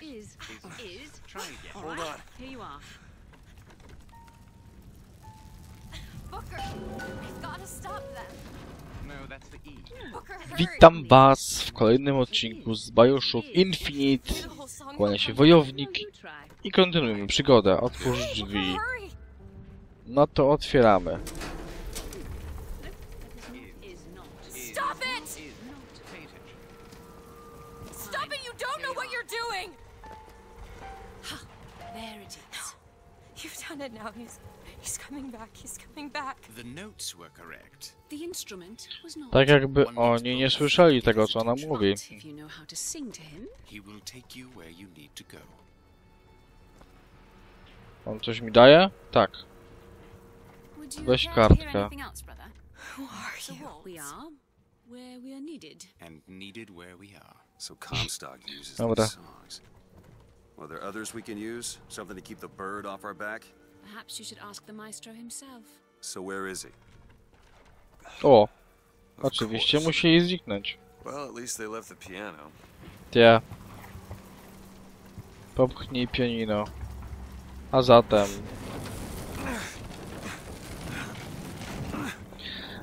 Is. Is. Try again. Hold right. on. Here you are. Booker, we've got to stop them. No, that's the E. Witam was w kolejnym odcinku z Bioshock Infinite. Kłania się wojownik i kontynuujemy przygodę. Otwórz drzwi. No to otwieramy. You've done it now. He's he's coming back. He's coming back. The notes were correct. The instrument was not. Tak jakby oni nie słyszeli tego, co ona mówi. If you know how to sing to him, He will take you where you need to go. On coś mi daje? Tak. Weź kartkę. anything else, brother? Who are So you? what we are, where we are needed. And needed where we are. So Comstock uses Dobra. Well, there others we can use? Something to keep the bird off our back? Perhaps you should ask the maestro himself. So where is he? O, oczywiście course. musieli zniknąć. Well, at least they left the piano. Tie. Popchnij pianino. A zatem...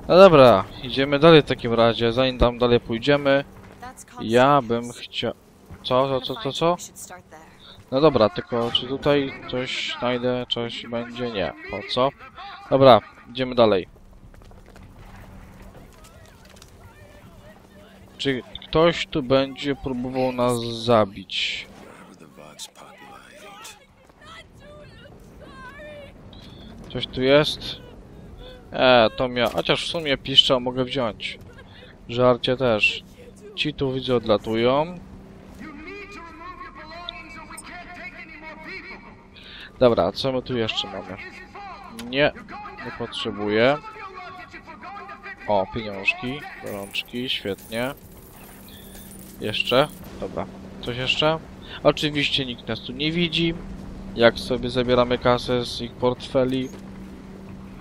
No dobra, idziemy dalej w takim razie. Zanim tam dalej pójdziemy, ja bym chciał... Co, co, co, co, co? No dobra, tylko czy tutaj coś znajdę, coś będzie? Nie. Po co? Dobra, idziemy dalej. Czy ktoś tu będzie próbował nas zabić? Coś tu jest? E, to mia... Chociaż w sumie piszcza mogę wziąć. Żarcie też. Ci tu widzę odlatują. Dobra, co my tu jeszcze mamy? Nie, nie potrzebuję. O, pieniążki, rączki, świetnie. Jeszcze? Dobra. Coś jeszcze? Oczywiście nikt nas tu nie widzi. Jak sobie zabieramy kasę z ich portfeli.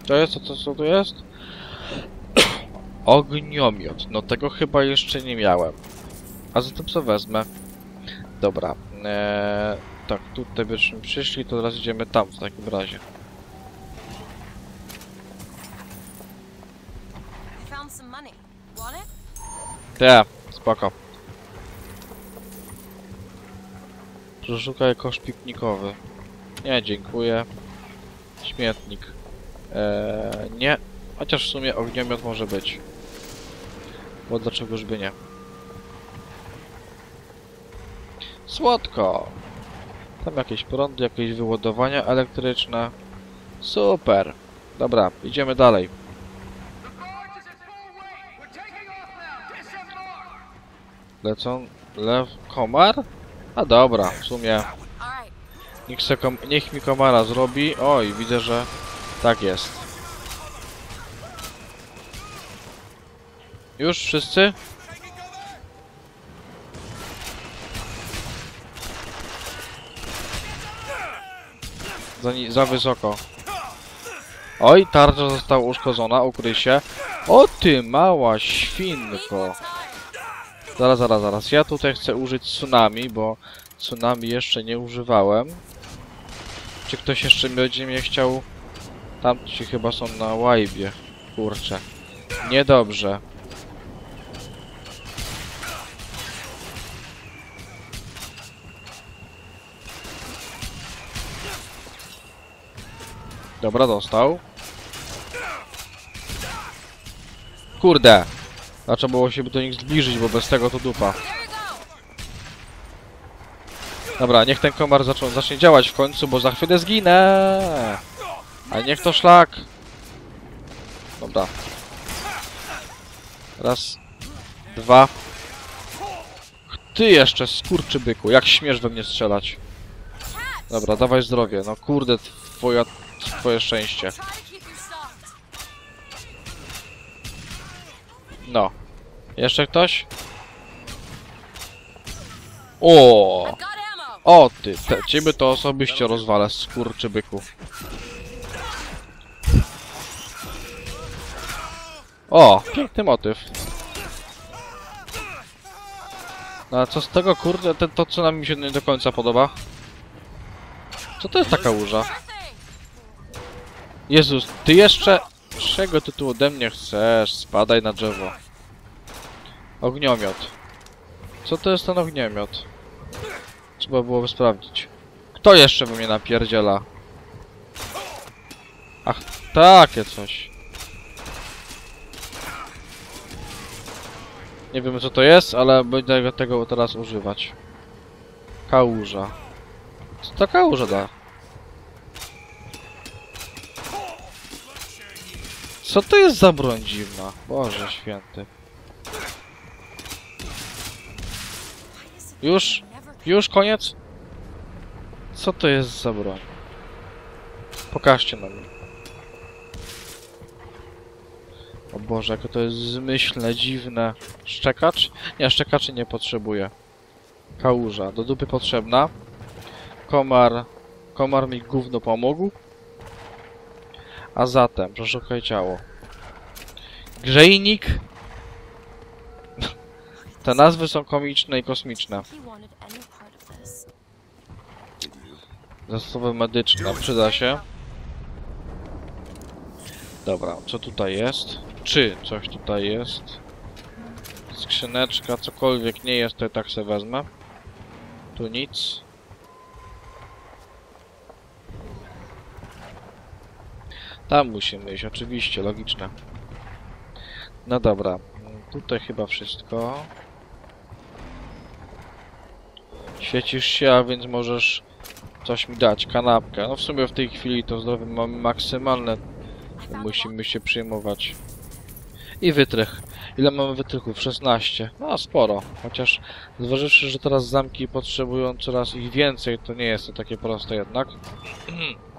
To jest, to co, co to jest? Ogniomiot. No tego chyba jeszcze nie miałem. A zatem co wezmę? Dobra. Eee, tak, tutaj byśmy przyszli, to teraz idziemy tam w takim razie. Te, spoko. Przeszukaj kosz piknikowy. Nie, dziękuję. Śmietnik. Eee, nie. Chociaż w sumie ogniomiot może być. Bo dlaczegoż by nie. Słodko! Tam jakieś prądy, jakieś wyładowania elektryczne. Super! Dobra, idziemy dalej. Lecą... Lew... Komar? A dobra, w sumie... Niech, se kom... Niech mi komara zrobi. Oj, widzę, że... Tak jest. Już wszyscy? Za, za wysoko. Oj, tarcza została uszkodzona, ukryj się. O ty mała świnko. Zaraz, zaraz, zaraz. Ja tutaj chcę użyć tsunami, bo tsunami jeszcze nie używałem. Czy ktoś jeszcze będzie mnie chciał... Tamci chyba są na łajbie. Kurczę. Niedobrze. Dobra, dostał. Kurde. Znaczy było się do nich zbliżyć, bo bez tego to dupa. Dobra, niech ten komar zacznie działać w końcu, bo za chwilę zginę. A niech to szlak. Dobra. Raz. Dwa. Ty jeszcze, skurczybyku, jak śmiesz we mnie strzelać. Dobra, dawaj zdrowie. No kurde, twoja, twoje szczęście. No. Jeszcze ktoś? O! O ty, te, ciebie to osobiście rozwalę, skurczybyku. O, piękny motyw. No a co z tego, kurde, te, to co nam się nie do końca podoba? Co to jest taka łuża? Jezus, ty jeszcze... Czego ty tu ode mnie chcesz? Spadaj na drzewo. Ogniomiot. Co to jest ten ogniomiot? Trzeba byłoby sprawdzić. Kto jeszcze by mnie napierdziela? Ach, takie coś. Nie wiemy co to jest, ale będę tego teraz używać. Kałuża. Co to kałuża da? Co to jest za broń dziwna? Boże święty. Już? Już koniec? Co to jest za broń? Pokażcie nam. O Boże, jakie to jest zmyślne, dziwne. Szczekacz? Nie, szczekaczy nie potrzebuję. Kałuża, do dupy potrzebna. Komar... Komar mi gówno pomógł. A zatem, przeszukaj ciało. Grzejnik. Te nazwy są komiczne i kosmiczne. Zasoby medyczne, przyda się. Dobra, co tutaj jest? Czy coś tutaj jest? Skrzyneczka, cokolwiek nie jest, to i tak se wezmę. Tu nic. Tam musimy iść, oczywiście, logiczne. No dobra, tutaj chyba wszystko. Świecisz się, a więc możesz coś mi dać, kanapkę. No w sumie w tej chwili to zdrowie mamy maksymalne, musimy się przyjmować. I wytrych. Ile mamy wytrychów? 16. No sporo. Chociaż zważywszy, że teraz zamki potrzebują coraz ich więcej, to nie jest to takie proste jednak.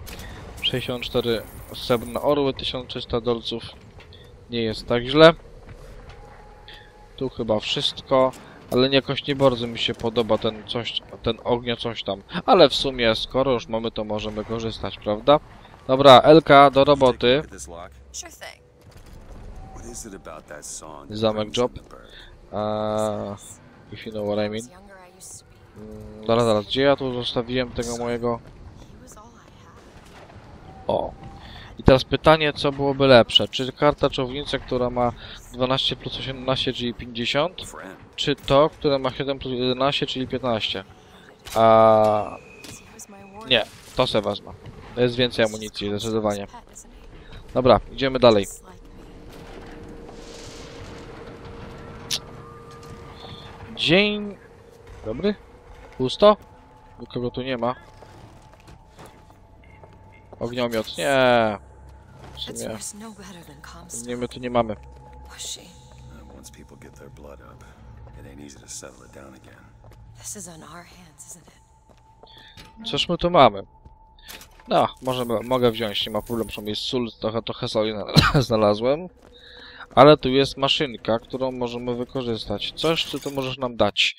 64 srebrne orły, 1300 dolców. Nie jest tak źle. Tu chyba wszystko. Ale jakoś nie bardzo mi się podoba ten coś, ten ognia coś tam. Ale w sumie, skoro już mamy, to możemy korzystać, prawda? Dobra, Elka, do roboty. Zamek job. Eee, if you know what I mean. Mm, Zaraz, zaraz, gdzie ja tu zostawiłem tego mojego... He was all I had. O. I teraz pytanie, co byłoby lepsze? Czy karta czownica, która ma 12 plus 18, czyli 50? Friend. Czy to, które ma 7 plus 11, czyli 15? A nie, to se wezmę. To jest więcej amunicji, zdecydowanie. Dobra, idziemy dalej. Dzień... Dobry? Pusto? Nikogo tu nie ma. Ogniomiot, nie. W sumie, was no nie, my tu nie mamy. Uh, once people get their blood up, it ain't easy to settle it down again. This is on our hands, isn't it? Cóż my tu mamy? No, może mogę wziąć, nie ma problemu, przynajmniej jest sól, trochę, trochę soli na- znalazłem. Ale tu jest maszynka, którą możemy wykorzystać. Coś, co tu możesz nam dać.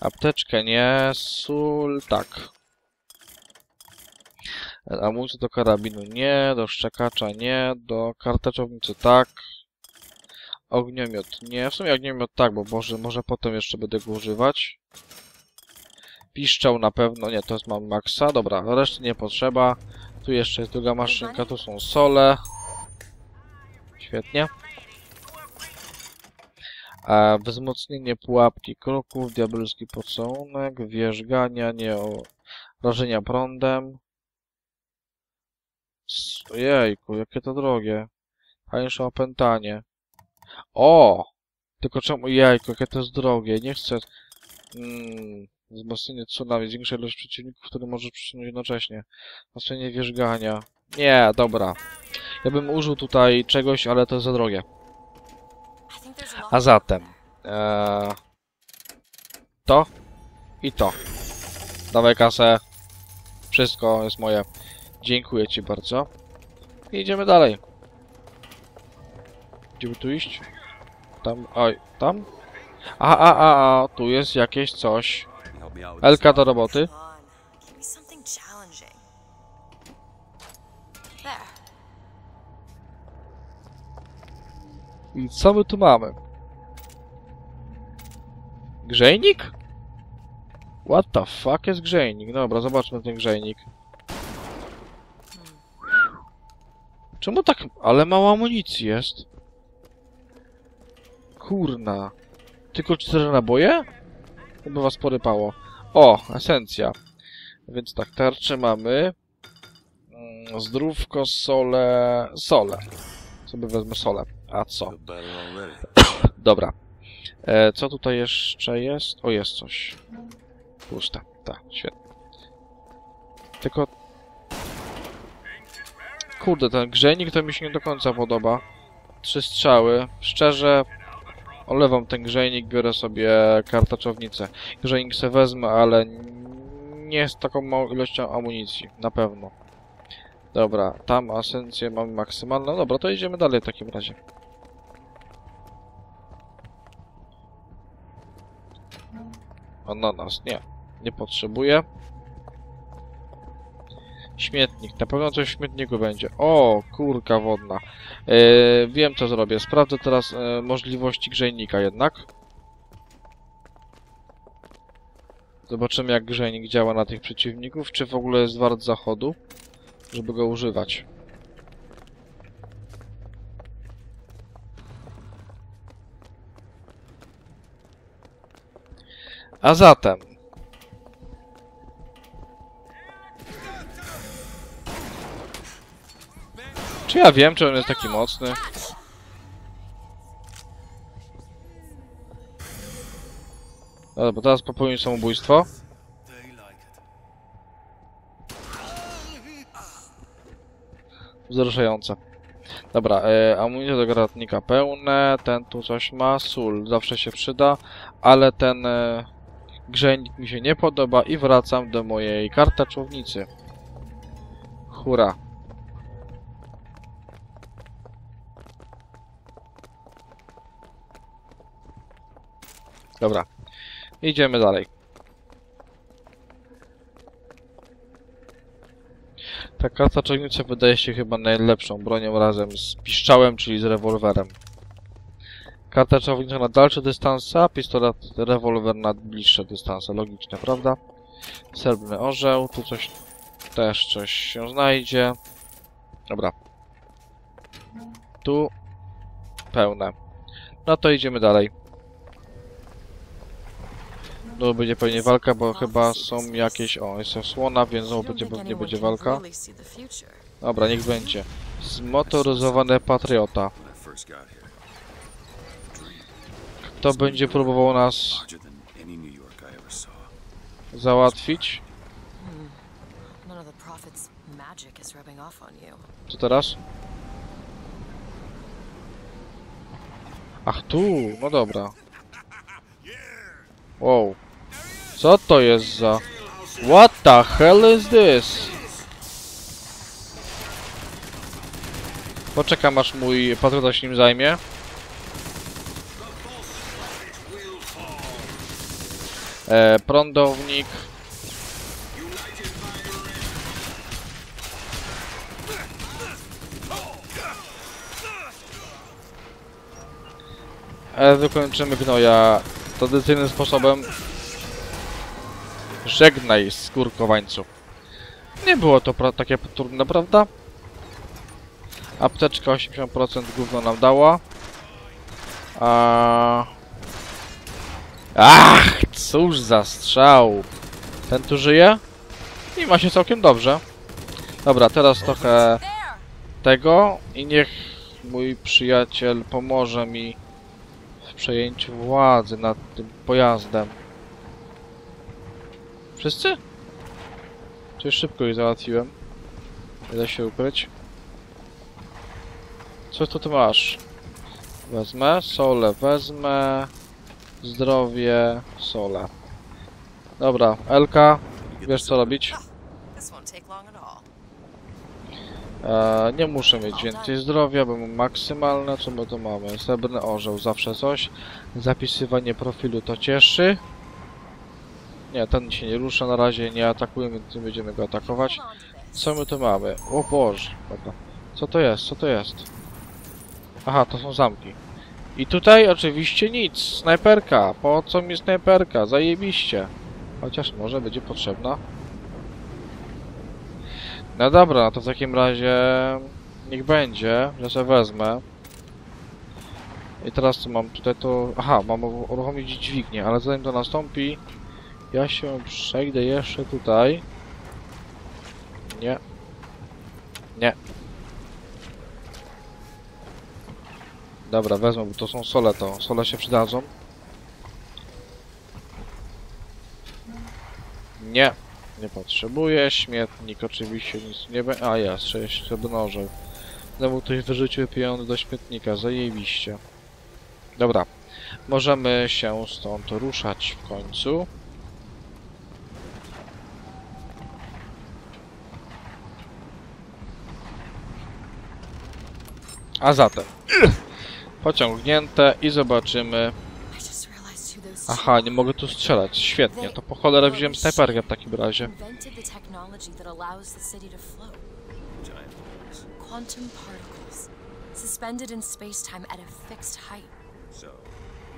Apteczkę nie, sól, tak. Amunicję do karabinu nie, do szczekacza nie, do karteczownicy tak. Ogniomiot nie, w sumie ogniomiot tak, bo może, może potem jeszcze będę go używać. Piszczał na pewno, nie, to jest mam maksa, dobra, reszty nie potrzeba. Tu jeszcze jest druga maszynka, tu są sole. Świetnie. Wzmocnienie pułapki kroków, diabelski pocałunek, wierzgania, nie o rażenia prądem. S- Jejku, jakie to drogie. Tańsze opętanie. O! Tylko czemu, jejku, jakie to jest drogie, nie chcę... Mm, wzmocnienie tsunami, zwiększa ilość przeciwników, które możesz przyciągnąć jednocześnie. Wzmocnienie wierzgania. Nie, dobra. Ja bym użył tutaj czegoś, ale to jest za drogie. A zatem... Eee, to i to. Dawaj kasę. Wszystko jest moje. Dziękuję ci bardzo. I idziemy dalej. Gdzie tu iść? Tam, oj, tam? A, a, a, a, tu jest jakieś coś. Elka do roboty. I co my tu mamy? Grzejnik? What the fuck jest grzejnik? Dobra, zobaczmy ten grzejnik. Czemu tak... Ale mało amunicji jest. Kurna. Tylko cztery naboje? Chyba was porypało. O, esencja. Więc tak, tarcze mamy. Mm, Zdrówko, sole... Sole. Sobie wezmę solę. A co? Dobra. E, co tutaj jeszcze jest? O, jest coś. Puste. Tak, świetnie. Tylko... Kurde, ten grzejnik to mi się nie do końca podoba. Trzy strzały. Szczerze, olewam ten grzejnik, biorę sobie kartaczownicę. Grzejnik se wezmę, ale nie z taką małą ilością amunicji. Na pewno. Dobra, tam asencję mamy maksymalną. Dobra, to idziemy dalej w takim razie. Ananas, nie. Nie potrzebuję. Śmietnik. Na pewno coś w śmietniku będzie. O, kurka wodna. E, wiem co zrobię. Sprawdzę teraz e, możliwości grzejnika jednak. Zobaczymy jak grzejnik działa na tych przeciwników. Czy w ogóle jest wart zachodu, żeby go używać. A zatem... Czy ja wiem, czy on jest taki mocny? Dobra, bo teraz popełnił samobójstwo. Wzruszające. Dobra, e, amunicja do granatnika pełne, ten tu coś ma, sól zawsze się przyda, ale ten e, grzejnik mi się nie podoba i wracam do mojej kartaczownicy. Hura. Dobra, idziemy dalej. Ta kartaczownica wydaje się chyba najlepszą bronią razem z piszczałem, czyli z rewolwerem. Kartaczownica na dalsze dystanse, a pistolet rewolwer na bliższe dystanse. Logiczne, prawda? Srebrny orzeł, tu coś też coś się znajdzie. Dobra. Tu pełne. No to idziemy dalej. No będzie pewnie walka, bo chyba są jakieś... O, jest osłona, więc znowu będzie, pewnie będzie walka. Dobra, niech będzie. Zmotoryzowany patriota. Kto będzie próbował nas załatwić? Co teraz? Ach, tu, no dobra. Wow. Co to jest za... What the hell is this? Poczekam aż mój patriota się nim zajmie. E, prądownik. Ale wykończymy gnoja tradycyjnym sposobem. Żegnaj, skórkowańcu. Nie było to takie trudne, prawda? Apteczka 80% gówno nam dała. A... Ach, cóż za strzał. Ten tu żyje? I ma się całkiem dobrze. Dobra, teraz trochę tego i niech mój przyjaciel pomoże mi w przejęciu władzy nad tym pojazdem. Wszyscy? Czy szybko ich załatwiłem? Nie da się ukryć. Co to ty masz? Wezmę, sole wezmę, zdrowie, sole. Dobra, Elka, wiesz co robić? This won't take long at all. E, nie muszę mieć więcej zdrowia, bo mam maksymalne. Co my tu mamy? Srebrny orzeł, zawsze coś. Zapisywanie profilu to cieszy. Nie, ten się nie rusza na razie, nie atakujemy, nie będziemy go atakować. Co my tu mamy? O Boże, dobra. Co to jest? Co to jest? Aha, to są zamki. I tutaj oczywiście nic. Snajperka. Po co mi snajperka? Zajebiście. Chociaż może będzie potrzebna. No dobra, no to w takim razie niech będzie, że sobie wezmę. I teraz co mam tutaj to... Aha, mam uruchomić dźwignię, ale zanim to nastąpi, ja się przejdę jeszcze tutaj. Nie. Nie. Dobra, wezmę, bo to są sole to. Sole się przydadzą. Nie. Nie potrzebuję. Śmietnik oczywiście nic nie będzie. A jest, jeszcze mnożył. Znowu ktoś wyrzucił pieniądze do śmietnika. Zajebiście. Dobra. Możemy się stąd ruszać w końcu. A zatem. Pociągnięte i zobaczymy. Aha, nie mogę tu strzelać. Świetnie. To po cholerę wziąłem snajperkę w takim razie. Quantum particles, suspended in space-time at a fixed height. So,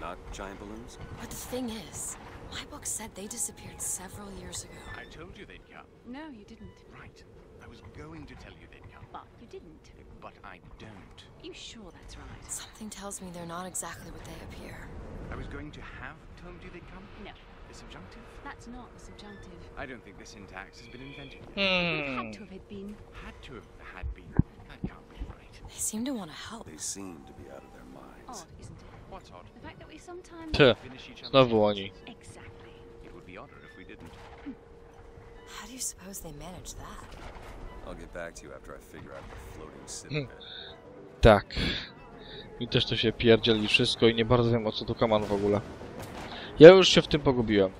not giant balloons? But the thing is, my book said they disappeared several years ago. I told you they'd come. No, you didn't. Right. I was going to tell you they'd come. But you didn't. But I don't. You sure that's right? Something tells me they're not exactly what they appear. I was going to have told you they'd come. No, The subjunctive? that's not the subjunctive. I don't think the syntax has been invented yet. Hmm. had to have had been. Had to have had been. That can't be right. They seem to want to help. They seem to be out of their minds. Odd, isn't it? What's odd? The fact that we sometimes. Ty, Finish each other's znowu oni. Exactly. It would be odder if we didn't. How do you suppose they manage that? I'll get back to you after I figure out the floating city Hmm. bit. Tak. Mi też to się pierdzieli wszystko i nie bardzo wiem o co tu kaman w ogóle. Ja już się w tym pogubiłem.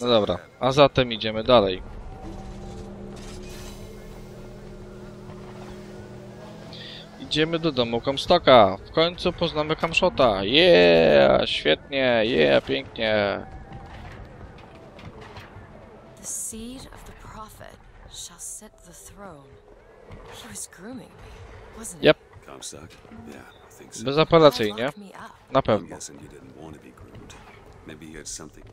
No dobra, a zatem idziemy dalej. Idziemy do domu Comstocka. W końcu poznamy Camshota. Yeah, świetnie, yeah, pięknie. The seed of the prophet shall sit the throne. He was grooming me, wasn't he? Yep. Comstock? Yeah, I think so. Bezapelacyjnie, na I'm pewno. guessing you didn't want to be groomed. Maybe you had something.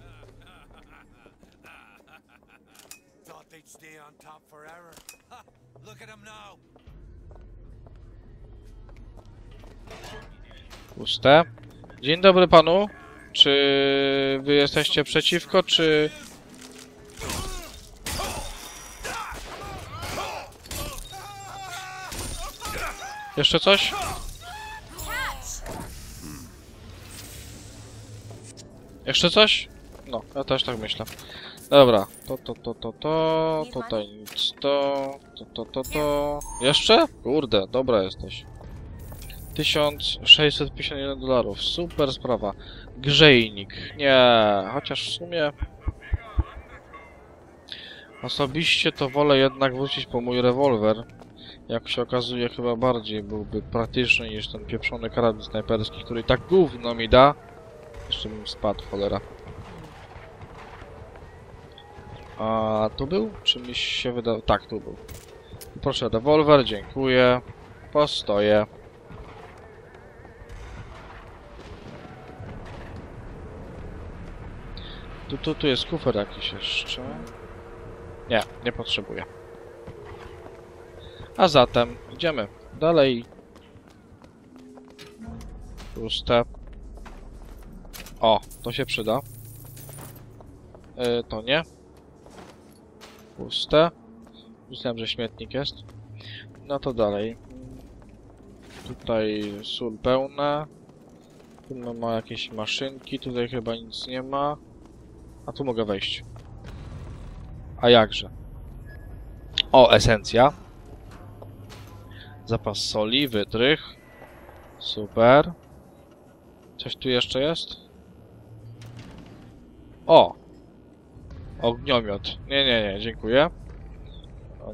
Thought they'd stay on top forever. Look at them now. Puste. Dzień dobry panu. Czy wy jesteście przeciwko, czy... Jeszcze coś? Jeszcze coś? No, ja też tak myślę. Dobra, to, to, to, to, to, tutaj nic, to, to, to, to, to. Jeszcze? Kurde, dobra jesteś. 1651 dolarów, super sprawa. Grzejnik, nie, chociaż w sumie... Osobiście to wolę jednak wrócić po mój rewolwer. Jak się okazuje, chyba bardziej byłby praktyczny niż ten pieprzony karabin snajperski, który tak gówno mi da. Jeszcze bym spadł, cholera. A tu był? Czy mi się wydało? Tak, tu był. Proszę, rewolwer, dziękuję. Postoję. Tu, tu, tu jest kufer jakiś jeszcze. Nie, nie potrzebuję. A zatem idziemy dalej. Puste. O, to się przyda. Yy, to nie. Puste. Myślałem, że śmietnik jest. No to dalej. Tutaj sól pełna. Tu ma- jakieś maszynki, tutaj chyba nic nie ma. A tu mogę wejść. A jakże? O, esencja. Zapas soli, wytrych. Super. Coś tu jeszcze jest? O! Ogniomiot. Nie, nie, nie, dziękuję.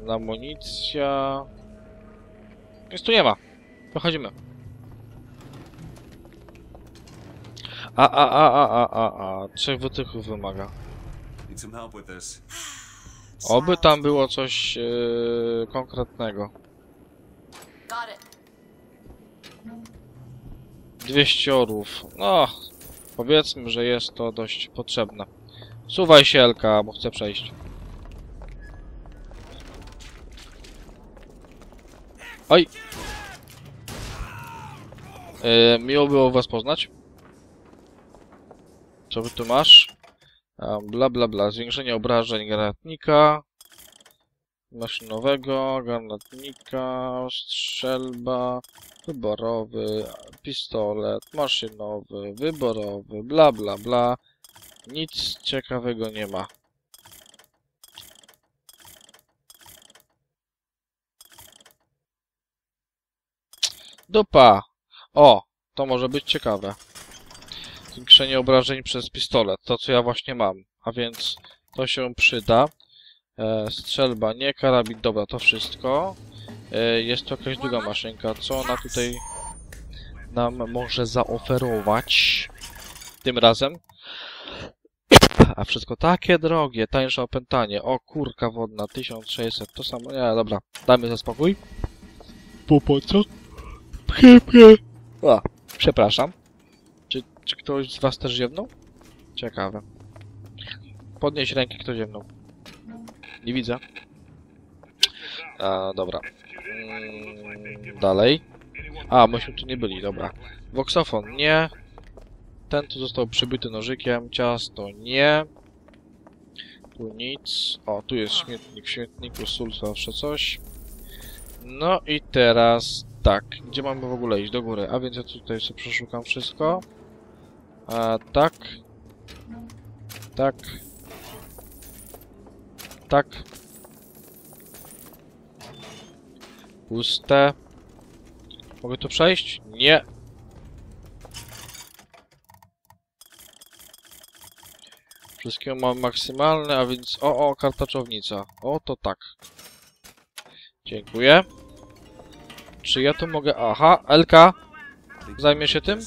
Amunicja. Nic tu nie ma. Dochodzimy. A, a, a, a, a, a, a. Trzech wytrychów wymaga. Oby tam było coś yy, konkretnego. Got it. 200 orów. No, powiedzmy, że jest to dość potrzebne. Suwaj się, Elka, bo chcę przejść. Oj! E, miło było was poznać. Co wy tu masz? Bla bla bla. Zwiększenie obrażeń granatnika. Maszynowego, granatnika, strzelba, wyborowy, pistolet, maszynowy, wyborowy, bla bla bla. Nic ciekawego nie ma. Dupa! O, to może być ciekawe. Zwiększenie obrażeń przez pistolet, to co ja właśnie mam. A więc to się przyda. E, strzelba, nie, karabin, dobra, to wszystko. E, jest to jakaś druga maszynka, co ona tutaj nam może zaoferować tym razem. A wszystko takie drogie, tańsze opętanie. O kurka wodna, 1600, to samo. Nie, dobra, dajmy za spokój. Po po co? Pche, pche. A, przepraszam. Czy, czy ktoś z was też ziewnął? Ciekawe. Podnieś rękę, kto ziewnął. Nie widzę. A, dobra. Mm, dalej. A, myśmy tu nie byli, dobra. Voxofon, nie. Ten tu został przybyty nożykiem. Ciasto, nie. Tu nic. O, tu jest śmietnik. W śmietniku sól zawsze coś. No i teraz tak. Gdzie mamy w ogóle iść? Do góry. A więc ja tutaj sobie przeszukam wszystko. A, tak. Tak. Tak. Puste. Mogę tu przejść? Nie. Wszystkiego mam maksymalne, a więc... O, o, kartaczownica. O, to tak. Dziękuję. Czy ja tu mogę... Aha, Elka! Zajmie się tym?